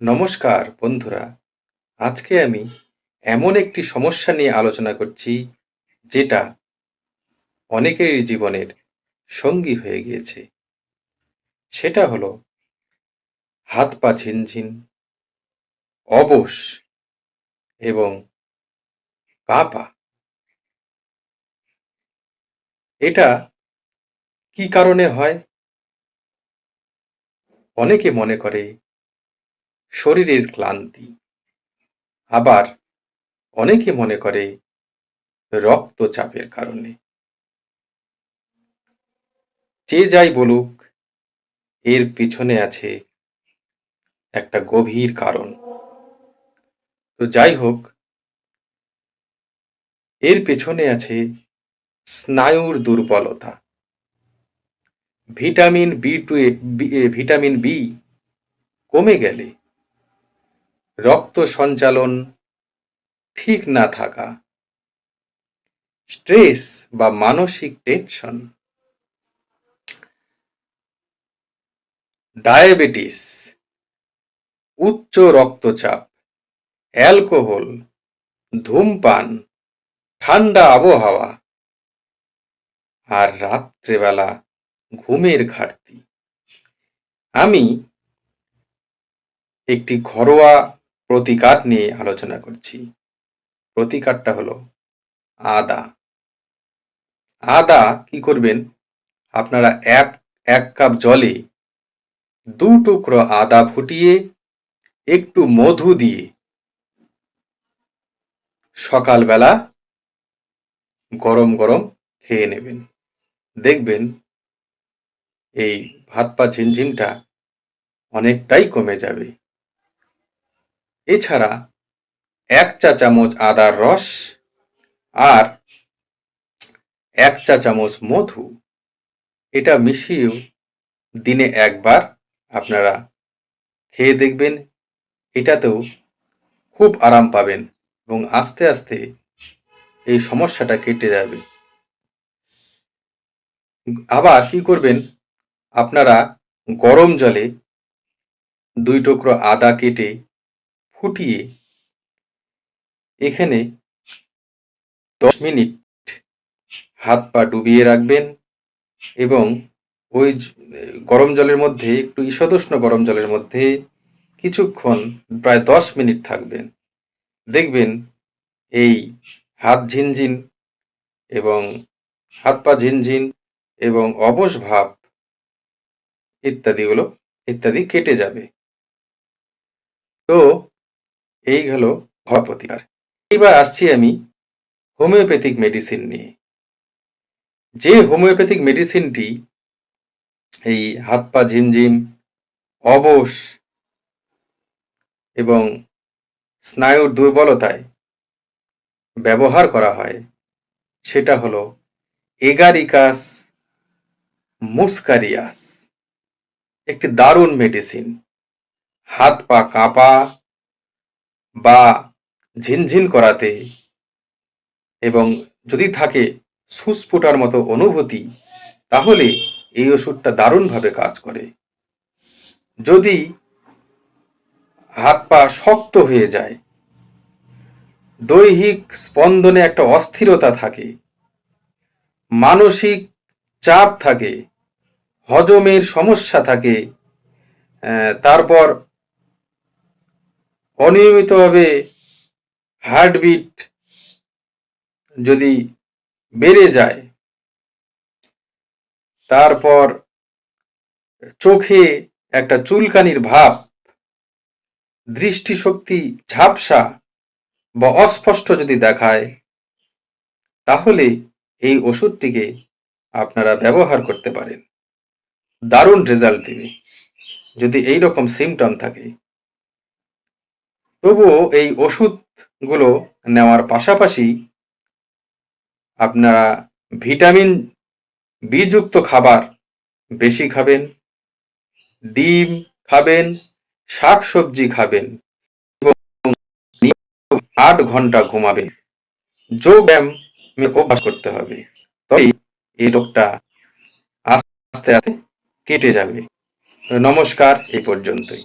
নমস্কার, বন্ধুরা। আজকে আমি এমন একটি সমস্যা নিয়ে আলোচনা করছি, যেটা অনেকেরই জীবনের সঙ্গী হয়ে গিয়েছে। সেটা হলো হাত পা ঝিনঝিন, অবশ এবং কাঁপা এটা কি কারণে হয়? অনেকে মনে করে শরীরের ক্লান্তি। আবার অনেকে মনে করে রক্তচাপের কারণে। যে যাই বলুক, এর পিছনে আছে একটা গভীর কারণ। তো যাই হোক, এর পেছনে আছে স্নায়ুর দুর্বলতা। Vitamin B two vitamin B কমে গেলে রক্ত সঞ্চালন ঠিক না থাকা, স্ট্রেস বা মানসিক টেনশন, ডায়াবেটিস, উচ্চ রক্তচাপ, অ্যালকোহল, ধূমপান, ঠান্ডা আবহাওয়া আর রাত্রেবেলা ঘুমের ঘাটতি। আমি একটি ঘরোয়া প্রতিকার নিয়ে আলোচনা করছি। প্রতিকারটা হলো আদা। আদা কি করবেন? আপনারা এক এক কাপ জলে দু টুকরো আদা ফুটিয়ে একটু মধু দিয়ে সকালবেলা গরম গরম খেয়ে নেবেন। দেখবেন এই ভাত পা ঝিমঝিমটা অনেকটাই কমে যাবে। এছাড়া এক চা চামচ আদার রস আর এক চা চামচ মধু। এটা মিশিয়েও দিনে একবার আপনারা খেয়ে দেখবেন, এটাতেও খুব আরাম পাবেন এবং আস্তে আস্তে এই সমস্যাটা কেটে যাবে। আবার কি করবেন, আপনারা গরম জলে দুই টুকরো আদা কেটে ফুটিয়ে এখানে দশ মিনিট হাত পা ডুবিয়ে রাখবেন এবং ওই গরম জলের মধ্যে, একটু ঈষদুষ্ণ গরম জলের মধ্যে কিছুক্ষণ, প্রায় দশ মিনিট থাকবেন। দেখবেন এই হাত ঝিনঝিন এবং হাত পা ঝিনঝিন এবং অবশ ভাব ইত্যাদিগুলো, ইত্যাদি কেটে যাবে। তো এই হলো ঘর প্রতিকার। এইবার আসছি আমি হোমিওপ্যাথিক মেডিসিন নিয়ে। যে হোমিওপ্যাথিক মেডিসিনটি এই হাত পা ঝিমঝিম, অবশ এবং স্নায়ুর দুর্বলতায় ব্যবহার করা হয়, সেটা হলো এগারিকাস মুস্কারিয়াস। একটি দারুণ মেডিসিন। হাত পা কাঁপা বা ঝিনঝিন করাতে এবং যদি থাকে সুস্ফুটার মতো অনুভূতি, তাহলে এই ওষুধটা দারুণভাবে কাজ করে। যদি হাত পা শক্ত হয়ে যায়, দৈহিক স্পন্দনে একটা অস্থিরতা থাকে, মানসিক চাপ থাকে, হজমের সমস্যা থাকে তারপর অনিয়মিতভাবে হার্টবিট যদি বেড়ে যায়, তারপর চোখে একটা চুলকানির ভাব, দৃষ্টিশক্তি ঝাপসা বা অস্পষ্ট যদি দেখায়, তাহলে এই ওষুধটিকে আপনারা ব্যবহার করতে পারেন। দারুণ রেজাল্ট দেবে। যদি এই রকম সিমটম থাকে তবুও এই ওষুধগুলো নেওয়ার পাশাপাশি আপনারা ভিটামিন বিযুক্ত খাবার বেশি খাবেন, ডিম খাবেন শাক সবজি খাবেন এবং আট ঘণ্টা ঘুমাবেন। যোগ ব্যায়াম অভ্যাস করতে হবে, তবে এই রোগটা আস্তে আস্তে কেটে যাবে। নমস্কার, এই পর্যন্তই।